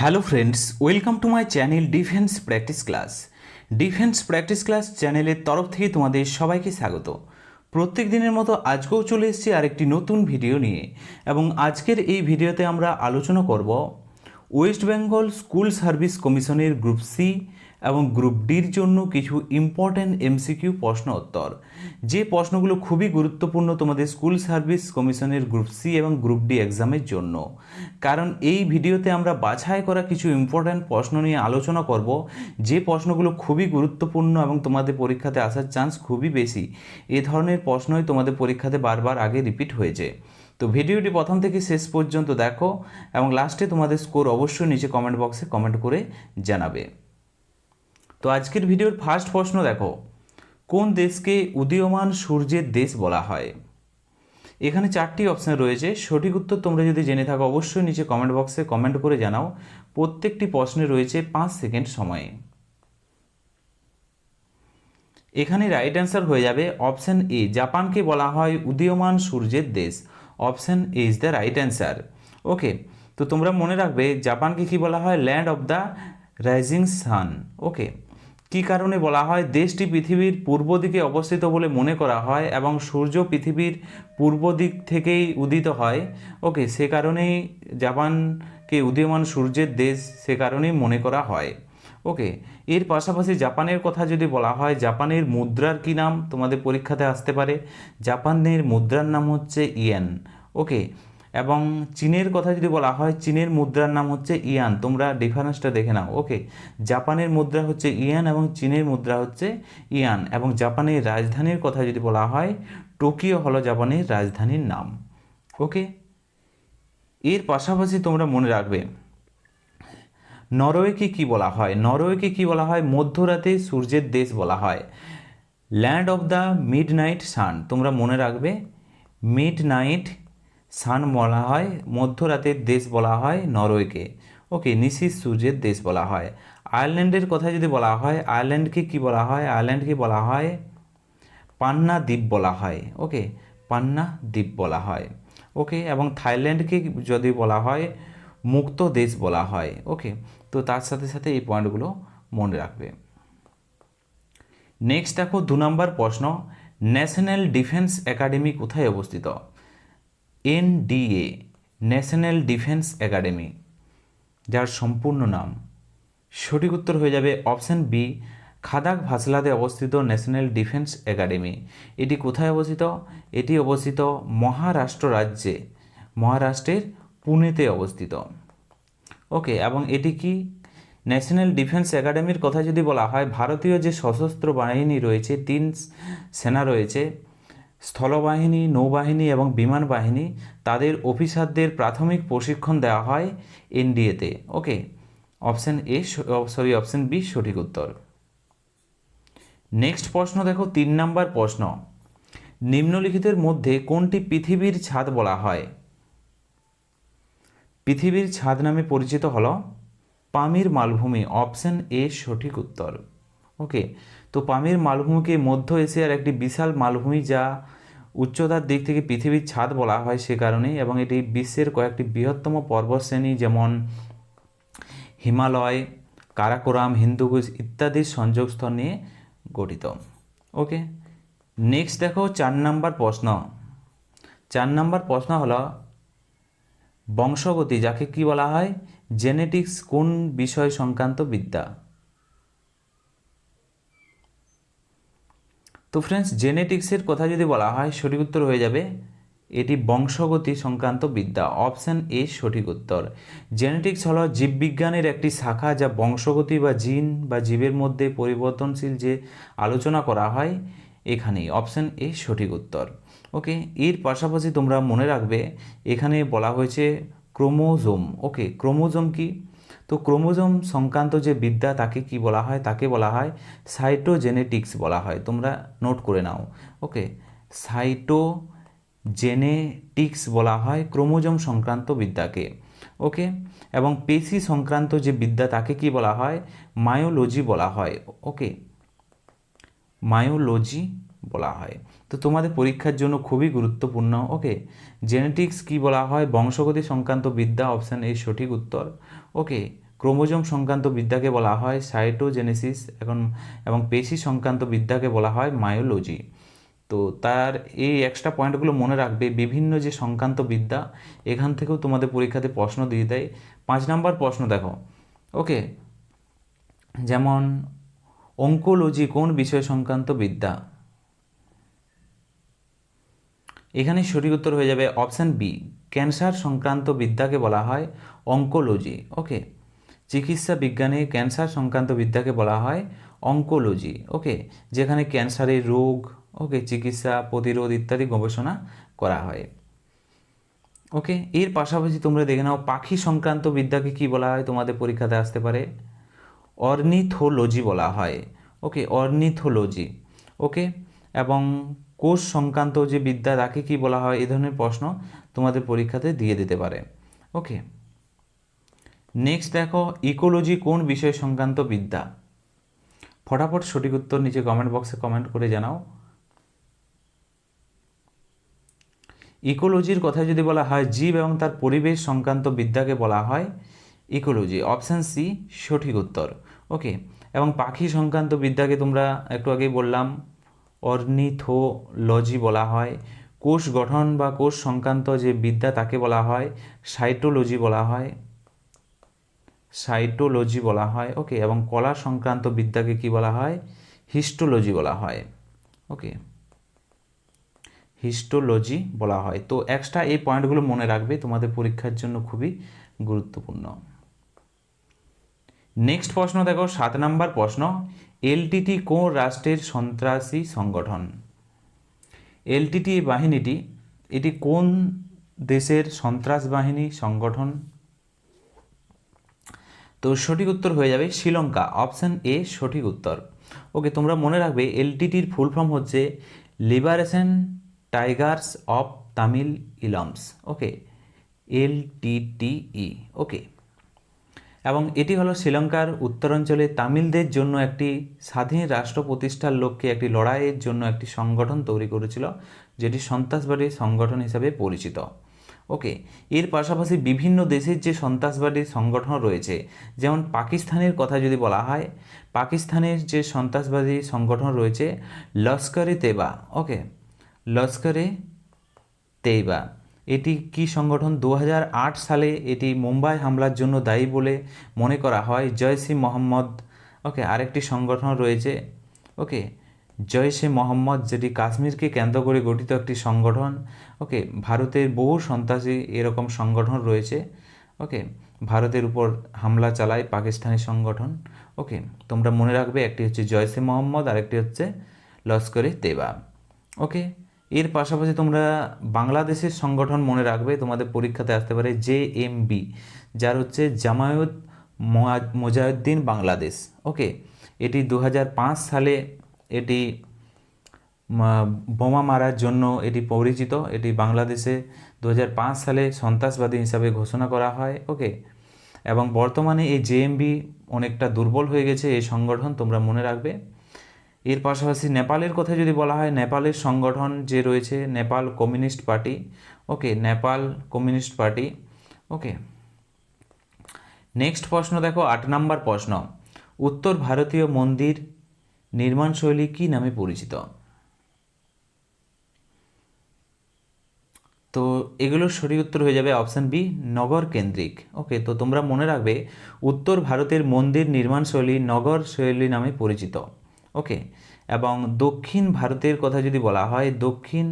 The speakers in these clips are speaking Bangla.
Hello friends welcome to my channel defence practice class defence practice class চ্যানেলের তরফ থেকে তোমাদের সবাইকে স্বাগত। প্রত্যেক দিনের মতো আজকেও চলে এসেছি আরেকটি নতুন ভিডিও নিয়ে এবং আজকের এই ভিডিওতে আমরা আলোচনা করব ওয়েস্ট বেঙ্গল স্কুল সার্ভিস কমিশনের গ্রুপ সি এবং গ্রুপ ডির জন্য কিছু ইম্পর্ট্যান্ট এমসিকিউ প্রশ্ন উত্তর। যে প্রশ্নগুলো খুবই গুরুত্বপূর্ণ তোমাদের স্কুল সার্ভিস কমিশনের গ্রুপ সি এবং গ্রুপ ডি এক্সামের জন্য। কারণ এই ভিডিওতে আমরা বাছাই করা কিছু ইম্পর্ট্যান্ট প্রশ্ন নিয়ে আলোচনা করব, যে প্রশ্নগুলো খুবই গুরুত্বপূর্ণ এবং তোমাদের পরীক্ষাতে আসার চান্স খুবই বেশি। এ ধরনের প্রশ্নই তোমাদের পরীক্ষাতে বারবার আগে রিপিট হয়েছে তো ভিডিওটি প্রথম থেকে শেষ পর্যন্ত দেখো এবং লাস্টে তোমাদের স্কোর অবশ্যই নিচে কমেন্ট বক্সে কমেন্ট করে জানাবে। তো আজকের ভিডিওর ফার্স্ট প্রশ্ন দেখো। কোন দেশকে উদীয়মান সূর্যের দেশ বলা হয়? এখানে চারটি অপশান রয়েছে। সঠিক উত্তর তোমরা যদি জেনে থাকো, অবশ্যই নিচে কমেন্ট বক্সে কমেন্ট করে জানাও। প্রত্যেকটি প্রশ্নে রয়েছে পাঁচ সেকেন্ড সময়ে। এখানে রাইট অ্যান্সার হয়ে যাবে অপশান এ জাপানকে বলা হয় উদীয়মান সূর্যের দেশ। Option A is the right answer okay তো তোমরা মনে রাখবে, জাপানকে কি বলা হয়? Land of the rising sun okay কী কারণে বলা হয় দেশটি পৃথিবীর পূর্ব দিকে অবস্থিত বলে মনে করা হয় এবং সূর্য পৃথিবীর পূর্ব দিক থেকেই উদিত হয়? ওকে, সে কারণেই জাপানকে উদীয়মান সূর্যের দেশ সে কারণেই মনে করা হয়। ওকে, এর পাশাপাশি জাপানের কথা যদি বলা হয়, জাপানের মুদ্রার কী নাম? তোমাদের পরীক্ষাতে আসতে পারে। জাপানের মুদ্রার নাম হচ্ছে ইয়েন। ওকে এবং চীনের কথা যদি বলা হয়, চীনের মুদ্রার নাম হচ্ছে ইয়ান। তোমরা ডিফারেন্সটা দেখে নাও। ওকে জাপানের মুদ্রা হচ্ছে ইয়ান এবং চীনের মুদ্রা হচ্ছে ইয়ান। এবং জাপানের রাজধানীর কথা যদি বলা হয়, টোকিও হলো জাপানের রাজধানীর নাম। ওকে এর পাশাপাশি তোমরা মনে রাখবে, নরওয়েকে কি বলা হয়? নরওয়েকে কি বলা হয়? মধ্যরাতে সূর্যের দেশ বলা হয়। Land of the midnight sun তোমরা মনে রাখবে মিড নাইট সান বলা হয়, মধ্যরাতের দেশ বলা হয়, নরওয়েকে। ওকে নিশিস সূর্যের দেশ বলা হয়। আয়ারল্যান্ডের কথা যদি বলা হয়, আয়ারল্যান্ডকে কি বলা হয়? আয়ারল্যান্ডকে বলা হয় পান্না দ্বীপ বলা হয়। ওকে, পান্না দ্বীপ বলা হয়। ওকে, এবং থাইল্যান্ডকে যদি বলা হয়, মুক্ত দেশ বলা হয়। ওকে, তো তার সাথে সাথে এই পয়েন্টগুলো মনে রাখবে। নেক্সট দেখো, দু নম্বর প্রশ্ন, ন্যাশনাল ডিফেন্স একাডেমি কোথায় অবস্থিত? এনডিএ, ন্যাশনাল ডিফেন্স একাডেমি, যার সম্পূর্ণ নাম। সঠিক উত্তর হয়ে যাবে অপশান বি, খাদাক ভাসলাতে অবস্থিত ন্যাশনাল ডিফেন্স একাডেমি। এটি কোথায় অবস্থিত? এটি অবস্থিত মহারাষ্ট্র রাজ্যে, মহারাষ্ট্রের পুনেতে অবস্থিত। ওকে, এবং এটি কি? ন্যাশনাল ডিফেন্স একাডেমির কথা যদি বলা হয়, ভারতীয় যে সশস্ত্র বাহিনী রয়েছে, তিন সেনা রয়েছে স্থলবাহিনী, নৌবাহিনী এবং বিমান বাহিনী তাদের অফিসারদের প্রাথমিক প্রশিক্ষণ দেওয়া হয় এনডিএতে। Okay, option A sorry, option B সঠিক উত্তর। নেক্সট প্রশ্ন দেখো, তিন নাম্বার প্রশ্ন। নিম্নলিখিতের মধ্যে কোনটি পৃথিবীর ছাদ বলা হয়? পৃথিবীর ছাদ নামে পরিচিত হল পামির মালভূমি, অপশান এ সঠিক উত্তর। ওকে তো পামির মালভূমিকে মধ্য এশিয়ার একটি বিশাল মালভূমি যা উচ্চতার দিক থেকে পৃথিবীর ছাদ বলা হয় সে কারণেই, এবং এটি বিশ্বের কয়েকটি বৃহত্তম পর্বতশ্রেণী যেমন হিমালয়, কারাকোরাম, হিন্দুকুশ ইত্যাদির সংযোগস্থল নিয়ে গঠিত। ওকে, নেক্সট দেখো চার নাম্বার প্রশ্ন। চার নাম্বার প্রশ্ন হলো, বংশগতি যাকে কি বলা হয়? জেনেটিক্স কোন বিষয় সংক্রান্ত বিদ্যা? তো ফ্রেন্ডস জেনেটিক্সের কথা যদি বলা হয়, সঠিক উত্তর হয়ে যাবে, এটি বংশগতি সংক্রান্ত বিদ্যা অপশান এ সঠিক উত্তর। জেনেটিক্স হলো জীববিজ্ঞানের একটি শাখা যা বংশগতি বা জিন বা জীবের মধ্যে পরিবর্তনশীল যে আলোচনা করা হয়, এখানেই। অপশান এ সঠিক উত্তর। ওকে এর পাশাপাশি তোমরা মনে রাখবে, এখানে বলা হয়েছে ক্রোমোজোম। ওকে ক্রোমোজোম কি? তো ক্রোমোজোম সংক্রান্ত যে বিদ্যা তাকে কি বলা হয়, তাকে বলা হয় সাইটোজেনেটিক্স বলা হয়। তোমরা নোট করে নাও। ওকে সাইটো জেনেটিক্স বলা হয় ক্রোমোজোম সংক্রান্ত বিদ্যাকে। ওকে এবং পেশি সংক্রান্ত যে বিদ্যা তাকে কি বলা হয়? মায়োলজি বলা হয়। ওকে মায়োলজি বলা হয়। তো তোমাদের পরীক্ষার জন্য খুবই গুরুত্বপূর্ণ। ওকে জেনেটিক্স কি বলা হয়? বংশগতি সংক্রান্ত বিদ্যা অপশান এই সঠিক উত্তর। ওকে, ক্রোমোজোম সংক্রান্ত বিদ্যাকে বলা হয় সাইটোজেনেসিস, এখন, এবং পেশি সংক্রান্ত বিদ্যাকে বলা হয় মায়োলজি। তো তার এই এক্সট্রা পয়েন্টগুলো মনে রাখবে, বিভিন্ন যে সংক্রান্ত বিদ্যা, এখান থেকেও তোমাদের পরীক্ষাতে প্রশ্ন দিয়ে দেয়। পাঁচ নাম্বার প্রশ্ন দেখো। ওকে, যেমন, অঙ্কোলজি কোন বিষয় সংক্রান্ত বিদ্যা? এখানে সঠিক উত্তর হয়ে যাবে অপশান বি ক্যান্সার সংক্রান্ত বিদ্যাকে বলা হয় অঙ্কোলজি। ওকে, চিকিৎসা বিজ্ঞানে ক্যান্সার সংক্রান্ত বিদ্যাকে বলা হয় অঙ্কোলজি। ওকে, যেখানে ক্যান্সারের রোগ, ওকে, চিকিৎসা, প্রতিরোধ ইত্যাদি গবেষণা করা হয়। ওকে, এর পাশাপাশি তোমরা দেখে নাও পাখি সংক্রান্ত বিদ্যাকে কি বলা হয়, তোমাদের পরীক্ষাতে আসতে পারে। অর্নিথোলজি বলা হয়। ওকে, অর্নিথোলজি। ওকে, এবং কোষ সংক্রান্ত যে বিদ্যা, তাকে কি বলা হয়? এ ধরনের প্রশ্ন তোমাদের পরীক্ষাতে দিয়ে দিতে পারে। ওকে নেক্সট দেখো ইকোলজি কোন বিষয় সংক্রান্ত বিদ্যা? ফটাফট সঠিক উত্তর নিচে কমেন্ট বক্সে কমেন্ট করে জানাও। ইকোলজির কথা যদি বলা হয়, জীব এবং তার পরিবেশ সংক্রান্ত বিদ্যাকে বলা হয় ইকোলজি অপশান সি সঠিক উত্তর। ওকে এবং পাখি সংক্রান্ত বিদ্যাকে তোমরা একটু আগেই বললাম অর্নিথোলজি বলা হয়। কোষ গঠন বা কোষ সংক্রান্ত যে বিদ্যা তাকে বলা হয়, সাইটোলজি বলা হয়। সাইটোলজি বলা হয়, ওকে, এবং কলা সংক্রান্ত বিদ্যাকে কি বলা হয়? হিস্টোলজি বলা হয়, ওকে। হিস্টোলজি বলা হয়। তো এক্সট্রা এই পয়েন্টগুলো মনে রাখবে, তোমাদের পরীক্ষার জন্য খুবই গুরুত্বপূর্ণ। নেক্সট প্রশ্ন দেখো, সাত নাম্বার প্রশ্ন। এলটিটি কোন রাষ্ট্রের সন্ত্রাসী সংগঠন? এলটিটি বাহিনীটি, এটি কোন দেশের সন্ত্রাস বাহিনী সংগঠন? তো সঠিক উত্তর হয়ে যাবে শ্রীলঙ্কা, অপশান এ সঠিক উত্তর। ওকে, তোমরা মনে রাখবে এলটিটির ফুল ফর্ম হচ্ছে liberation tigers of Tamil Eelams. Okay L TTE okay এবং এটি হলো শ্রীলঙ্কার উত্তরাঞ্চলে তামিলদের জন্য একটি স্বাধীন রাষ্ট্র প্রতিষ্ঠার লক্ষ্যে একটি লড়াইয়ের জন্য একটি সংগঠন তৈরি করেছিল, যেটি সন্ত্রাসবাদী সংগঠন হিসাবে পরিচিত। ওকে এর পাশাপাশি বিভিন্ন দেশের যে সন্ত্রাসবাদী সংগঠন রয়েছে, যেমন পাকিস্তানের কথা যদি বলা হয়, পাকিস্তানের যে সন্ত্রাসবাদী সংগঠন রয়েছে, লস্করে তেবা। ওকে লস্করে তেইবা। এটি কি সংগঠন দু হাজার আট সালে এটি মুম্বাই হামলার জন্য দায়ী বলে মনে করা হয়? জয়সি মোহাম্মদ। ওকে, আরেকটি সংগঠন রয়েছে। ওকে, জয়সে মোহাম্মদ, যেটি কাশ্মীরকে কেন্দ্র করে গঠিত একটি সংগঠন। ওকে, ভারতের বহু সন্ত্রাসী এরকম সংগঠন রয়েছে। ওকে, ভারতের উপর হামলা চালায় পাকিস্তানি সংগঠন। ওকে, তোমরা মনে রাখবে, একটি হচ্ছে জয়সে মোহাম্মদ, আরেকটি হচ্ছে লস্করে তেবা ওকে এর পাশাপাশি তোমরা বাংলাদেশের সংগঠন মনে রাখবে, তোমাদের পরীক্ষাতে আসতে পারে জে এম বি, যার হচ্ছে জামায়াত মোজাউদ্দিন বাংলাদেশ। ওকে? এটি দু হাজার পাঁচ সালে এটি বোমা মারার জন্য এটি পরিচিত। এটি বাংলাদেশে দু হাজার পাঁচ সালে সন্ত্রাসবাদী হিসাবে ঘোষণা করা হয়। ওকে? এবং বর্তমানে এই জেএমবি অনেকটা দুর্বল হয়ে গেছে। এই সংগঠন তোমরা মনে রাখবে। এর পাশাপাশি নেপালের কথা যদি বলা হয়, নেপালের সংগঠন যে রয়েছে, Nepal communist party. Okay, Nepal communist party. Okay. Next প্রশ্ন দেখো, আট নাম্বার প্রশ্ন। উত্তর ভারতীয় মন্দির নির্মাণশৈলী কী নামে পরিচিত? তো এগুলোর সঠিক উত্তর হয়ে যাবে অপশান বি, নগর কেন্দ্রিক। ওকে, তো তোমরা মনে রাখবে, উত্তর ভারতের মন্দির নির্মাণশৈলী নগর শৈলী নামে পরিচিত। ওকে, এবং দক্ষিণ ভারতের কথা যদি বলা হয়, দক্ষিণ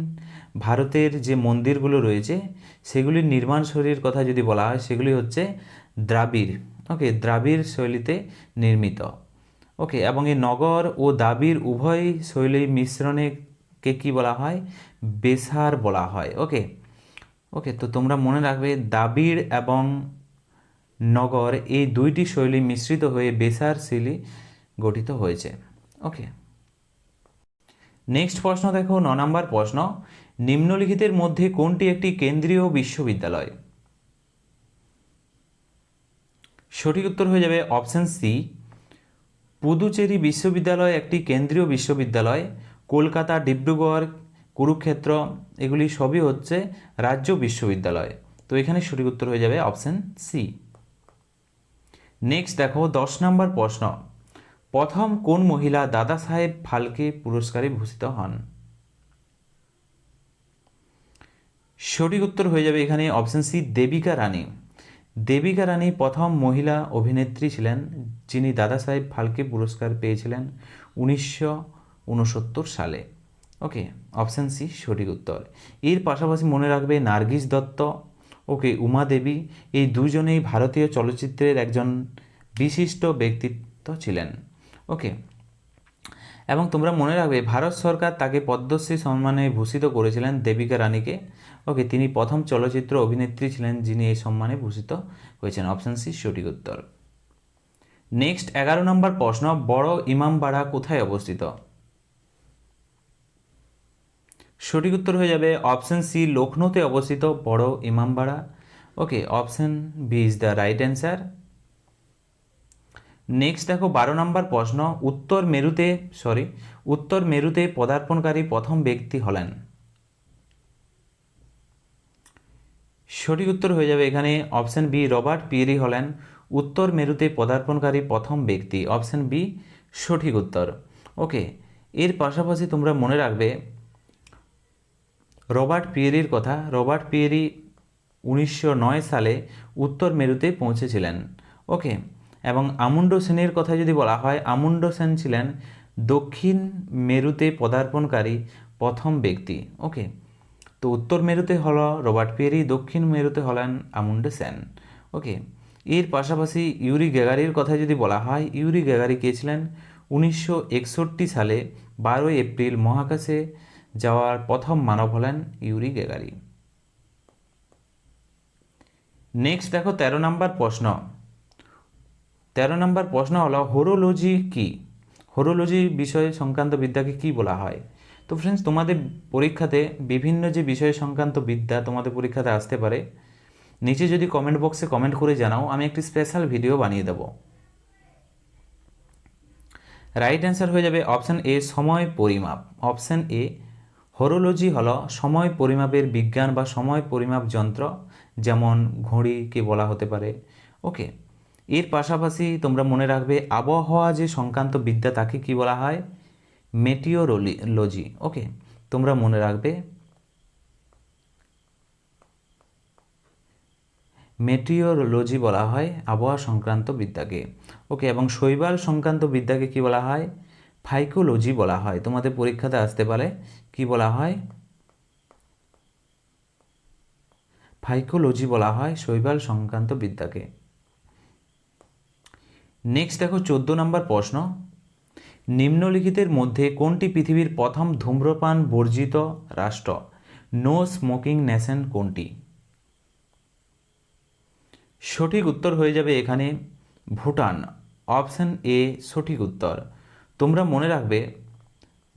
ভারতের যে মন্দিরগুলো রয়েছে, সেগুলির নির্মাণ শৈলীর কথা যদি বলা হয়, সেগুলি হচ্ছে দ্রাবিড়, ওকে, দ্রাবিড় শৈলীতে নির্মিত। ওকে, এবং এই নগর ও দাবির উভয় শৈলী মিশ্রণেকে কী বলা হয়? বেসার বলা হয়, ওকে। ওকে, তো তোমরা মনে রাখবে দাবিড় এবং নগর এই দুইটি শৈলী মিশ্রিত হয়ে বেসার শৈলী গঠিত হয়েছে। ওকে নেক্সট প্রশ্ন দেখো, ন নম্বর প্রশ্ন। নিম্নলিখিতের মধ্যে কোনটি একটি কেন্দ্রীয় বিশ্ববিদ্যালয়? সঠিক উত্তর হয়ে যাবে অপশান সি পুদুচেরি বিশ্ববিদ্যালয় একটি কেন্দ্রীয় বিশ্ববিদ্যালয়। কলকাতা, ডিব্রুগড়, কুরুক্ষেত্র, এগুলি সবই হচ্ছে রাজ্য বিশ্ববিদ্যালয়। তো এখানে সঠিক উত্তর হয়ে যাবে অপশান সি নেক্সট দেখো, দশ নম্বর প্রশ্ন। প্রথম কোন মহিলা দাদা সাহেব ফালকে পুরস্কারে ভূষিত হন? সঠিক উত্তর হয়ে যাবে এখানে অপশন সি দেবিকা রানী। দেবিকা রানী প্রথম মহিলা অভিনেত্রী ছিলেন যিনি দাদা সাহেব ফালকে পুরস্কার পেয়েছিলেন উনিশশো উনসত্তর সালে। ওকে অপশান সি সঠিক উত্তর। এর পাশাপাশি মনে রাখবে নার্গিস দত্ত ওকে উমা দেবী। এই দুজনেই ভারতীয় চলচ্চিত্রের একজন বিশিষ্ট ব্যক্তিত্ব ছিলেন। ওকে এবং তোমরা মনে রাখবে, ভারত সরকার তাকে পদ্মশ্রী সম্মানে ভূষিত করেছিলেন দেবিকা রানীকে ওকে তিনি প্রথম চলচ্চিত্র অভিনেত্রী ছিলেন যিনি এই সম্মানে ভূষিত হয়েছেন। অপশান সি সঠিক উত্তর। নেক্সট এগারো নম্বর প্রশ্ন, বড় ইমামবাড়া কোথায় অবস্থিত? সঠিক উত্তর হয়ে যাবে অপশন সি লখনৌতে অবস্থিত বড় Imambara okay option B is the right answer next দেখো, বারো নম্বর প্রশ্ন, উত্তর মেরুতে সরি উত্তর মেরুতে পদার্পণকারী প্রথম ব্যক্তি হলেন। সঠিক উত্তর হয়ে যাবে এখানে অপশন বি, রবার্ট পিয়েরি হলেন। উত্তর মেরুতে পদার্পণকারী প্রথম ব্যক্তি, অপশন বি, সঠিক উত্তর। ওকে এর পাশাপাশি তোমরা মনে রাখবে, রবার্ট পিয়েরির কথা, রবার্ট পিয়েরি উনিশশো নয় সালে উত্তর মেরুতে পৌঁছেছিলেন। ওকে এবং আমুন্ড সেনের কথা যদি বলা হয়, আমুন্ড সেন ছিলেন দক্ষিণ মেরুতে পদার্পণকারী প্রথম ব্যক্তি। ওকে, তো উত্তর মেরুতে হলো রবার্ট পিয়েরি, দক্ষিণ মেরুতে হলেন আমুন্ড সেন। ওকে, এর পাশাপাশি ইউরি গ্যাগারির কথা যদি বলা হয়, ইউরি গ্যাগারি কে ছিলেন? উনিশশো একষট্টি সালে বারোই এপ্রিল মহাকাশে যাওয়ার প্রথম মানব হলেন ইউরি গ্যাগারি। নেক্সট দেখো তেরো নম্বর প্রশ্ন। তেরো নম্বর প্রশ্ন হলো হোরোলজি কি? হোরোলজি বিষয় সংক্রান্ত বিদ্যাকে কি বলা হয়? তো ফ্রেন্ডস তোমাদের পরীক্ষাতে বিভিন্ন যে বিষয় সংক্রান্ত বিদ্যা তোমাদের পরীক্ষাতে আসতে পারে, নিচে যদি কমেন্ট বক্সে কমেন্ট করে জানাও, আমি একটি স্পেশাল ভিডিও বানিয়ে দেব। রাইট অ্যান্সার হয়ে যাবে অপশান এ সময় পরিমাপ। অপশান এ হোরোলজি হলো সময় পরিমাপের বিজ্ঞান বা সময় পরিমাপ যন্ত্র, যেমন ঘড়িকে বলা হতে পারে। ওকে এর পাশাপাশি তোমরা মনে রাখবে, আবহাওয়া যে সংক্রান্ত বিদ্যা তাকে কি বলা হয়? মেটিওরোলজি ওকে তোমরা মনে রাখবে মেটিওরোলজি বলা হয় আবহাওয়া সংক্রান্ত বিদ্যাকে। ওকে এবং শৈবাল সংক্রান্ত বিদ্যাকে কি বলা হয়? ফাইকোলজি বলা হয়। তোমাদের পরীক্ষাতে আসতে পারে, কি বলা হয়? ফাইকোলজি বলা হয় শৈবাল সংক্রান্ত বিদ্যাকে। নেক্সট দেখো চোদ্দ নম্বর প্রশ্ন। নিম্নলিখিতের মধ্যে কোনটি পৃথিবীর প্রথম ধূম্রপান বর্জিত রাষ্ট্র? নো স্মোকিং নেশন কোনটি? সঠিক উত্তর হয়ে যাবে এখানে ভুটান। অপশান এ সঠিক উত্তর। তোমরা মনে রাখবে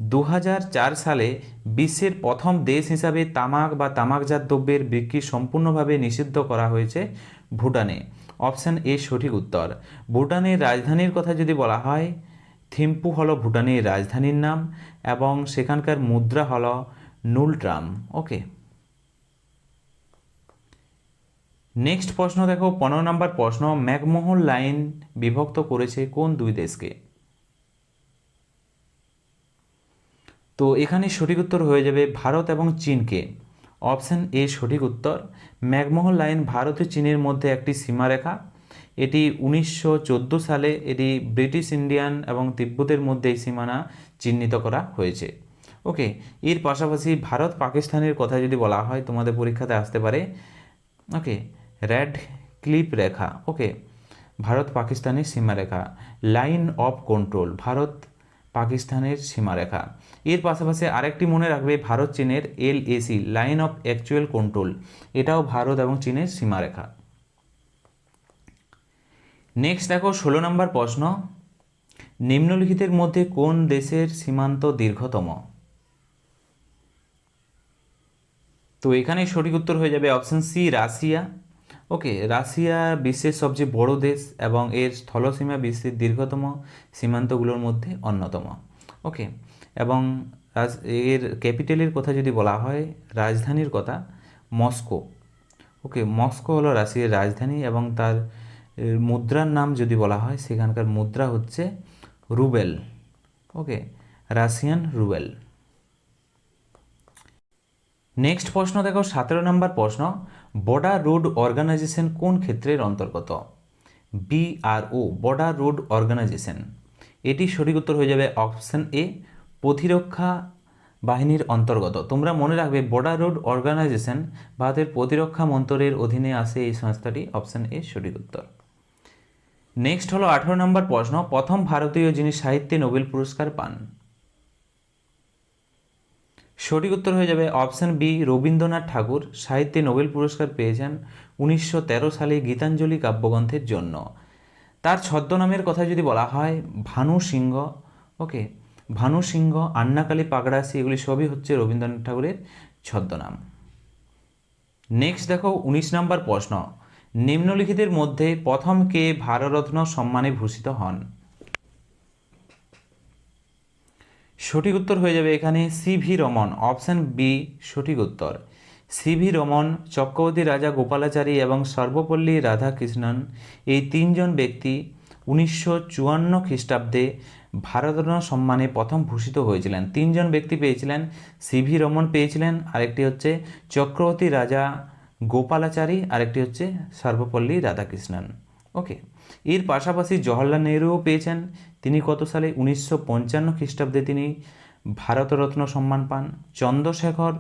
দু হাজার চার সালে বিশ্বের প্রথম দেশ হিসাবে তামাক বা তামাকজাত দ্রব্যের বিক্রি সম্পূর্ণভাবে নিষিদ্ধ করা হয়েছে ভুটানে। অপশান এ সঠিক উত্তর। ভুটানের রাজধানীর কথা যদি বলা হয়, থিম্পু হলো ভুটানের রাজধানীর নাম এবং সেখানকার মুদ্রা হলো নুলট্রাম। ওকে। নেক্সট প্রশ্ন দেখো, পনেরো নম্বর প্রশ্ন, ম্যাকমোহন লাইন বিভক্ত করেছে কোন দুই দেশকে? তো এখানে সঠিক উত্তর হয়ে যাবে ভারত এবং চীনকে। অপশান এ সঠিক উত্তর ম্যাকমোহন লাইন ভারত ও চীনের মধ্যে একটি সীমারেখা। এটি উনিশশো চোদ্দ সালে এটি ব্রিটিশ ইন্ডিয়ান এবং তিব্বতের মধ্যে এই সীমানা চিহ্নিত করা হয়েছে। ওকে, এর পাশাপাশি ভারত পাকিস্তানের কথা যদি বলা হয়, তোমাদের পরীক্ষাতে আসতে পারে। ওকে, রেড ক্লিপ রেখা। ওকে, ভারত পাকিস্তানের সীমারেখা। লাইন অফ কন্ট্রোল, ভারত পাকিস্তানের সীমারেখা। এর পাশাপাশি আরেকটি মনে রাখবে, ভারত, চীনের L AC line of actual control এটাও ভারত এবং চীনের সীমারেখা। নেক্সট দেখো, ষোলো নম্বর প্রশ্ন। নিম্নলিখিতের মধ্যে কোন দেশের সীমান্ত দীর্ঘতম? তো এখানে সঠিক উত্তর হয়ে যাবে option C Russia. Okay Russia বিশ্বের সবচেয়ে বড় দেশ এবং এর স্থলসীমা বিশ্বের দীর্ঘতম, সীমান্তগুলোর মধ্যে অন্যতম। ওকে এবং রাজ, এর ক্যাপিটালের কথা যদি বলা হয়, রাজধানীর কথা, মস্কো। ওকে, মস্কো হলো রাশিয়ার রাজধানী এবং তার মুদ্রার নাম যদি বলা হয়, সেখানকার মুদ্রা হচ্ছে ruble. Okay, Russian ruble. Next প্রশ্ন দেখো, সতেরো নম্বর প্রশ্ন, বর্ডার রোড অর্গানাইজেশন কোন ক্ষেত্রের অন্তর্গত? BRO border road organisation. এটি সঠিক উত্তর হয়ে যাবে অপশন এ প্রতিরক্ষা বাহিনীর অন্তর্গত। তোমরা মনে রাখবে বর্ডার রোড অর্গানাইজেশন ভারতের প্রতিরক্ষা মন্ত্রের অধীনে আসে এই সংস্থাটি অপশন এ সঠিক উত্তর। নেক্সট হলো আঠারো নম্বর প্রশ্ন, প্রথম ভারতীয় যিনি সাহিত্যে নোবেল পুরস্কার পান। সঠিক উত্তর হয়ে যাবে অপশন বি রবীন্দ্রনাথ ঠাকুর, সাহিত্যে নোবেল পুরস্কার পেয়েছেন উনিশশো তেরো সালে গীতাঞ্জলি কাব্যগ্রন্থের জন্য। তার ছদ্মনামের কথা যদি বলা হয়, ভানু সিংহ ওকে ভানু সিংহ, আন্নাকালী পাগড়াসি, এগুলি সবই হচ্ছে রবীন্দ্রনাথ ঠাকুরের ছদ্মনাম। নেক্সট দেখো, উনিশ নম্বর প্রশ্ন। নিম্নলিখিতের মধ্যে প্রথম কে ভারতরত্ন সম্মানে ভূষিত হন? সঠিক উত্তর হয়ে যাবে এখানে C V Raman, option B, সঠিক উত্তর। সি ভি রমন, চক্রবর্তী রাজা গোপালাচারী এবং সর্বপল্লী রাধাকৃষ্ণন, এই তিনজন ব্যক্তি উনিশশো চুয়ান্ন খ্রিস্টাব্দে ভারতরত্ন সম্মানে প্রথম ভূষিত হয়েছিলেন। তিনজন ব্যক্তি পেয়েছিলেন সিভি রমন পেয়েছিলেন, আরেকটি হচ্ছে চক্রবর্তী রাজা গোপালাচারী, আরেকটি হচ্ছে সর্বপল্লী রাধাকৃষ্ণন। ওকে এর পাশাপাশি জওহরলাল নেহরুও পেয়েছেন। তিনি কত সালে? উনিশশো পঞ্চান্ন খ্রিস্টাব্দে তিনি ভারতরত্ন সম্মান পান। চন্দ্রশেখর,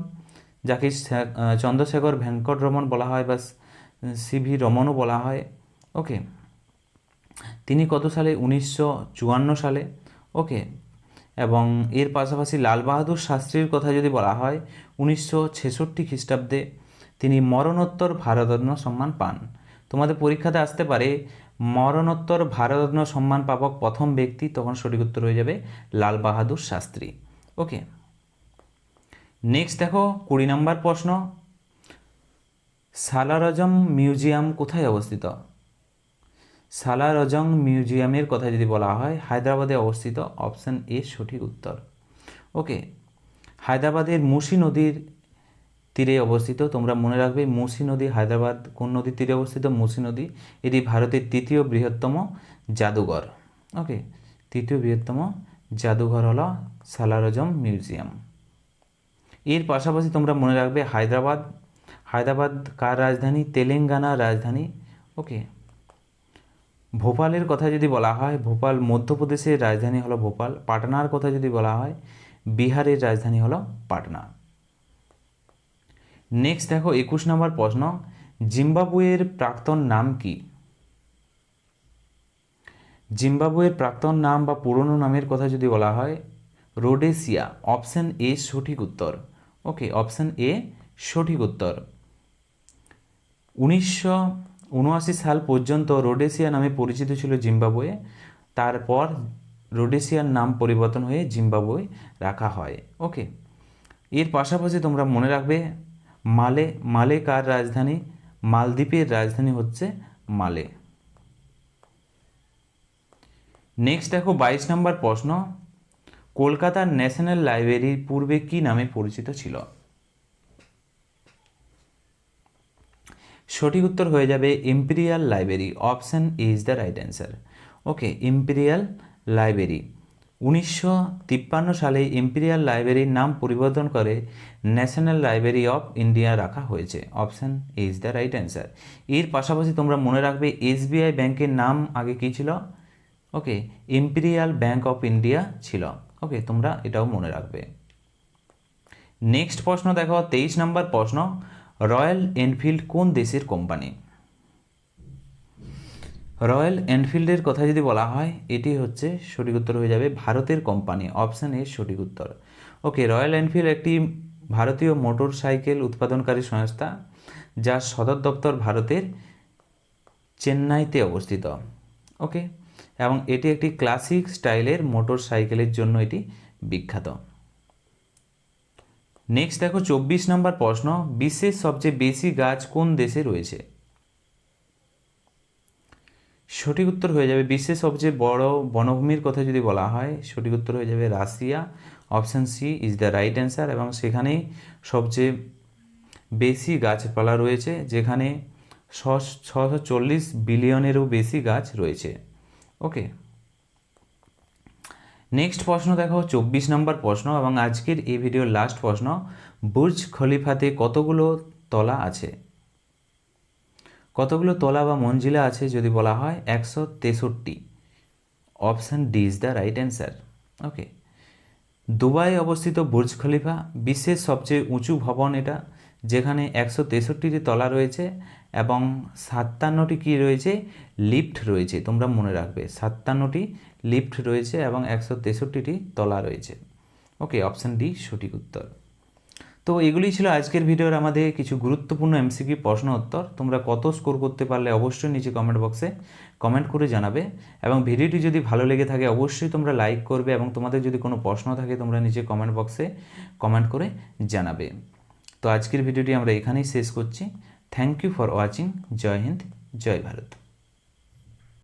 যাকে চন্দ্রশেখর চন্দ্রশেখর ভেঙ্কটরমন বলা হয় বা সি ভি রমনও বলা হয়। ওকে তিনি কত সালে? উনিশশো চুয়ান্ন সালে। ওকে। এবং এর পাশাপাশি লাল বাহাদুর শাস্ত্রীর কথা যদি বলা হয়, উনিশশো ছেষট্টি খ্রিস্টাব্দে তিনি মরণোত্তর ভারতরত্ন সম্মান পান। তোমাদের পরীক্ষাতে আসতে পারে, মরণোত্তর ভারতরত্ন সম্মান পাবক প্রথম ব্যক্তি, তখন সঠিক উত্তর হয়ে যাবে লাল বাহাদুর শাস্ত্রী। ওকে। নেক্সট দেখো, কুড়ি নম্বর প্রশ্ন। সালারজম মিউজিয়াম কোথায় অবস্থিত? সালারজং মিউজিয়ামের কথা যদি বলা হয়, হায়দ্রাবাদে অবস্থিত অপশান এ সঠিক উত্তর। ওকে, হায়দ্রাবাদের মুসি নদীর তীরে অবস্থিত। তোমরা মনে রাখবে, মুসি নদী হায়দ্রাবাদ কোন নদীর তীরে অবস্থিত? মুসি নদী, এটি ভারতের তৃতীয় বৃহত্তম জাদুঘর। ওকে, তৃতীয় বৃহত্তম জাদুঘর হলো সালারজম মিউজিয়াম। এর পাশাপাশি তোমরা মনে রাখবে, হায়দ্রাবাদ হায়দ্রাবাদ কার রাজধানী? তেলেঙ্গানার রাজধানী। ওকে ভোপালের কথা যদি বলা হয়, ভোপাল মধ্যপ্রদেশের রাজধানী হলো ভোপাল, পাটনার কথা যদি বলা হয়, বিহারের রাজধানী হলো পাটনা। নেক্সট দেখো, একুশ নম্বর প্রশ্ন, জিম্বাবুয়ের প্রাক্তন নাম কি? জিম্বাবুয়ের প্রাক্তন নাম বা পুরনো নামের কথা যদি বলা হয়, রোডেসিয়া, অপশন এ সঠিক উত্তর। ওকে অপশন এ সঠিক উত্তর। উনিশশো উনআশি সাল পর্যন্ত রোডেশিয়া নামে পরিচিত ছিল জিম্বাবুয়ে। তারপর রোডেশিয়ার নাম পরিবর্তন হয়ে জিম্বাবুয়ে রাখা হয়। ওকে এর পাশাপাশি তোমরা মনে রাখবে, মালে মালে কার রাজধানী? মালদ্বীপের রাজধানী হচ্ছে মালে। নেক্সট দেখো, বাইশ নম্বর প্রশ্ন। কলকাতার ন্যাশনাল লাইব্রেরি পূর্বে কি নামে পরিচিত ছিল? সঠিক উত্তর হয়ে যাবে imperial library option is the right answer okay imperial library উনিশশো তিপ্পান্ন সালে ইম্পেরিয়াল লাইব্রেরির নাম পরিবর্তন করে ন্যাশনাল লাইব্রেরি অফ ইন্ডিয়া রাখা হয়েছে। Option is the right answer এর পাশাপাশি তোমরা মনে রাখবে এসবিআই ব্যাংকের নাম আগে কী ছিল? Okay imperial bank of India ছিল। ওকে তোমরা এটাও মনে রাখবে। নেক্সট প্রশ্ন দেখো, তেইশ নম্বর প্রশ্ন। রয়্যাল এনফিল্ড কোন দেশের কোম্পানি? রয়্যাল এনফিল্ডের কথা যদি বলা হয়, এটি হচ্ছে সঠিক উত্তর হয়ে যাবে ভারতের কোম্পানি, অপশান এ সঠিক উত্তর। ওকে, রয়্যাল এনফিল্ড একটি ভারতীয় মোটর সাইকেল উৎপাদনকারী সংস্থা যার সদর দপ্তর ভারতের চেন্নাইতে অবস্থিত। ওকে, এবং এটি একটি ক্লাসিক স্টাইলের মোটর সাইকেলের জন্য এটি বিখ্যাত। নেক্সট দেখো চব্বিশ নম্বর প্রশ্ন, বিশ্বের সবচেয়ে বেশি গাছ কোন দেশে রয়েছে? সঠিক উত্তর হয়ে যাবে বিশ্বের সবচেয়ে বড় বনভূমির কথা যদি বলা হয়, সঠিক উত্তর হয়ে যাবে Russia. Option C is the right answer এবং সেখানেই সবচেয়ে বেশি গাছপালা রয়েছে, যেখানে ছশো চল্লিশ বিলিয়নেরও বেশি গাছ রয়েছে। ওকে নেক্সট প্রশ্ন দেখো, চব্বিশ নম্বর প্রশ্ন এবং আজকের এই ভিডিওর লাস্ট প্রশ্ন, বুর্জ খলিফাতে কতগুলো তলা আছে? কতগুলো তলা বা মঞ্জিলা আছে যদি বলা হয়? একশো তেষট্টি। Option D is the right answer okay Dubai অবস্থিত বুর্জ খলিফা বিশ্বের সবচেয়ে উঁচু ভবন এটা, যেখানে একশো তেষট্টিটি তলা রয়েছে এবং সাতান্নটি কী রয়েছে? লিফট রয়েছে, তোমরা মনে রাখবে। সাতান্নটি লিফট রয়েছে এবং একশো তেষট্টিটি তলা রয়েছে। ওকে, অপশান ডি, সঠিক উত্তর। তো এগুলি ছিল আজকের ভিডিওর আমাদের কিছু গুরুত্বপূর্ণ এমসিকিউ প্রশ্ন উত্তর। তোমরা কত স্কোর করতে পারলে অবশ্যই নিচে কমেন্ট বক্সে কমেন্ট করে জানাবে এবং ভিডিওটি যদি ভালো লেগে থাকে অবশ্যই তোমরা লাইক করবে এবং তোমাদের যদি কোনো প্রশ্ন থাকে তোমরা নিচে কমেন্ট বক্সে কমেন্ট করে জানাবে। তো আজকের ভিডিওটি আমরা এখানেই শেষ করছি। Thank you for watching Jai Hind, Jai Bharat.